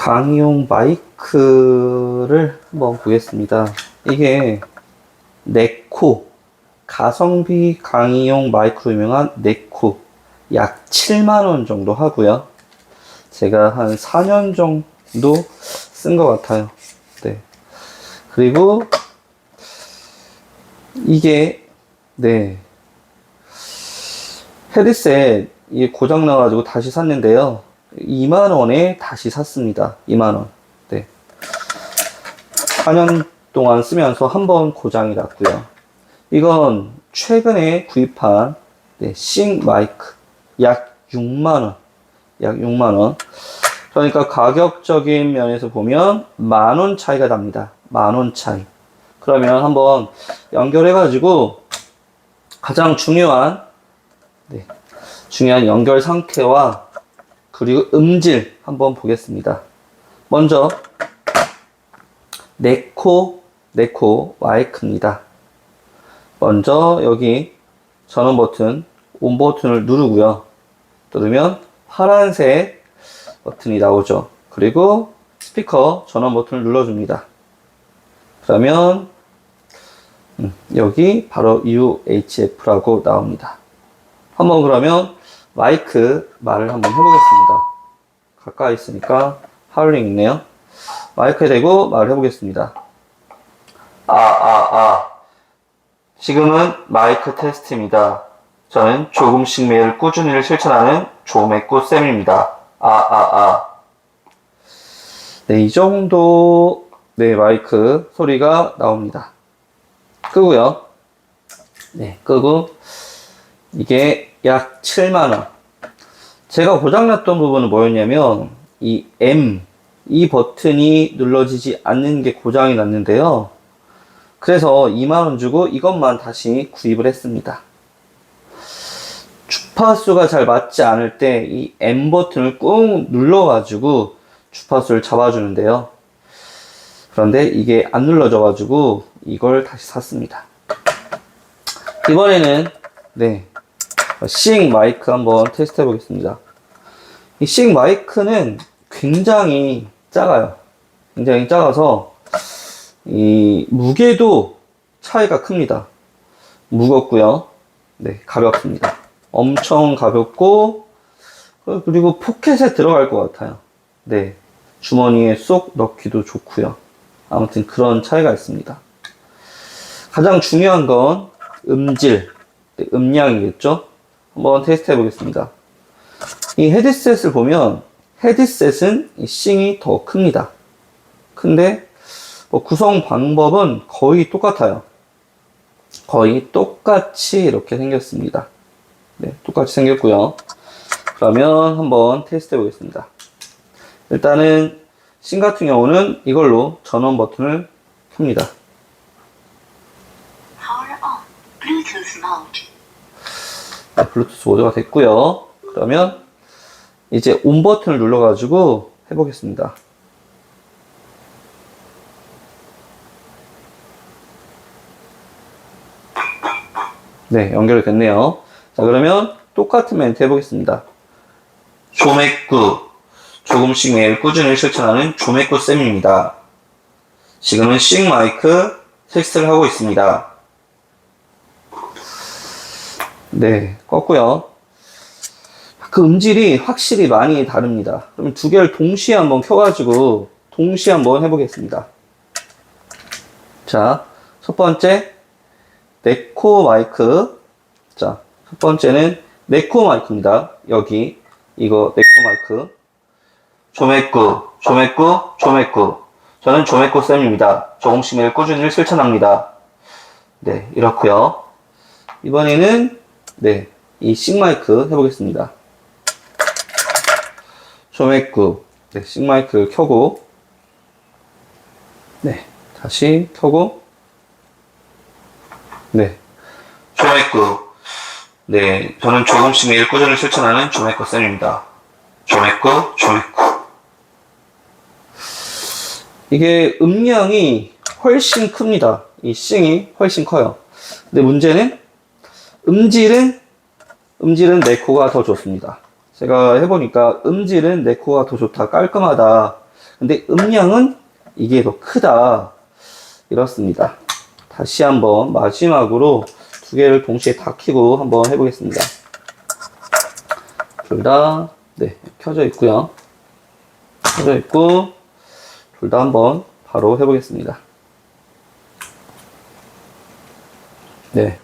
강의용 마이크를 한번 보겠습니다. 이게 네코 가성비 강의용 마이크로 유명한 네코 약 7만원 정도 하고요. 제가 한 4년 정도 쓴 것 같아요. 네. 그리고 이게 네 헤드셋 이게 고장 나가지고 다시 샀는데요. 2만 원에 다시 샀습니다. 2만 원. 네. 4년 동안 쓰면서 한 번 고장이 났고요. 이건 최근에 구입한 네, 싱 마이크 약 6만 원. 약 6만 원. 그러니까 가격적인 면에서 보면 만 원 차이가 납니다. 만 원 차이. 그러면 한번 연결해 가지고 가장 중요한 네, 중요한 연결 상태와 그리고 음질 한번 보겠습니다. 먼저 네코 네코 마이크입니다. 먼저 여기 전원 버튼 온 버튼을 누르고요. 누르면 파란색 버튼이 나오죠. 그리고 스피커 전원 버튼을 눌러줍니다. 그러면 음, 여기 바로 UHF라고 나옵니다. 한번 그러면 마이크 말을 한번 해보겠습니다. 가까이 있으니까 하울링 있네요. 마이크에 대고 말을 해보겠습니다. 아, 아, 아. 지금은 마이크 테스트입니다. 저는 조금씩 매일 꾸준히 실천하는 조맥구 쌤입니다. 아, 아, 아. 네, 이 정도, 네, 마이크 소리가 나옵니다. 끄고요. 네, 끄고, 이게 약 7만원. 제가 고장났던 부분은 뭐였냐면, 이 M, 이 버튼이 눌러지지 않는 게 고장이 났는데요. 그래서 2만원 주고 이것만 다시 구입을 했습니다. 주파수가 잘 맞지 않을 때 이 M 버튼을 꾹 눌러가지고 주파수를 잡아주는데요. 그런데 이게 안 눌러져가지고 이걸 다시 샀습니다. 이번에는 네 싱 마이크 한번 테스트 해보겠습니다. 이싱 마이크는 굉장히 작아요. 굉장히 작아서 이 무게도 차이가 큽니다. 무겁고요. 네, 가볍습니다. 엄청 가볍고 어, 그리고 포켓에 들어갈 것 같아요. 네, 주머니에 쏙 넣기도 좋고요. 아무튼 그런 차이가 있습니다. 가장 중요한 건 음질, 네, 음량이겠죠? 한번 테스트 해보겠습니다. 이 헤드셋을 보면 헤드셋은 이 싱이 더 큽니다. 근데 뭐 구성 방법은 거의 똑같아요. 거의 똑같이 이렇게 생겼습니다. 네, 똑같이 생겼고요. 그러면 한번 테스트 해보겠습니다. 일단은 싱 같은 경우는 이걸로 전원 버튼을 켭니다. Power on. Bluetooth mode. 네, 블루투스 모드가 됐고요. 그러면 이제 온 버튼을 눌러가지고 해보겠습니다. 네, 연결이 됐네요. 자, 그러면 똑같은 멘트 해보겠습니다. 조맥구. 조금씩 매일 꾸준히 실천하는 조맥구 쌤입니다. 지금은 싱 마이크 테스트를 하고 있습니다. 네, 껐고요. 그 음질이 확실히 많이 다릅니다. 그럼 두 개를 동시에 한번 켜가지고 동시에 한번 해보겠습니다. 자, 첫 번째 네코 마이크. 자, 첫 번째는 네코 마이크입니다. 여기 이거 네코 마이크. 조맥구, 조맥구, 조맥구. 저는 조맥구 쌤입니다. 조금씩 매일 꾸준히 실천합니다. 네, 이렇고요. 이번에는 네, 이 싱마이크 해보겠습니다. 조맥구, 네, 싱마이크를 켜고, 네, 다시 켜고, 네, 조맥구, 네, 저는 조금씩 매일 꾸준히 실천하는 조맥구 쌤입니다. 조맥구, 조맥구. 이게 음량이 훨씬 큽니다. 이 싱이 훨씬 커요. 근데 문제는 음질은 음질은 네코가 더 좋습니다. 제가 해보니까 음질은 네코가 더 좋다, 깔끔하다 근데 음량은 이게 더 크다. 이렇습니다. 다시 한번 마지막으로 두 개를 동시에 다 켜고 한번 해보겠습니다. 둘 다, 네, 켜져 있고요. 켜져 있고, 둘 다 한번 바로 해보겠습니다. 네,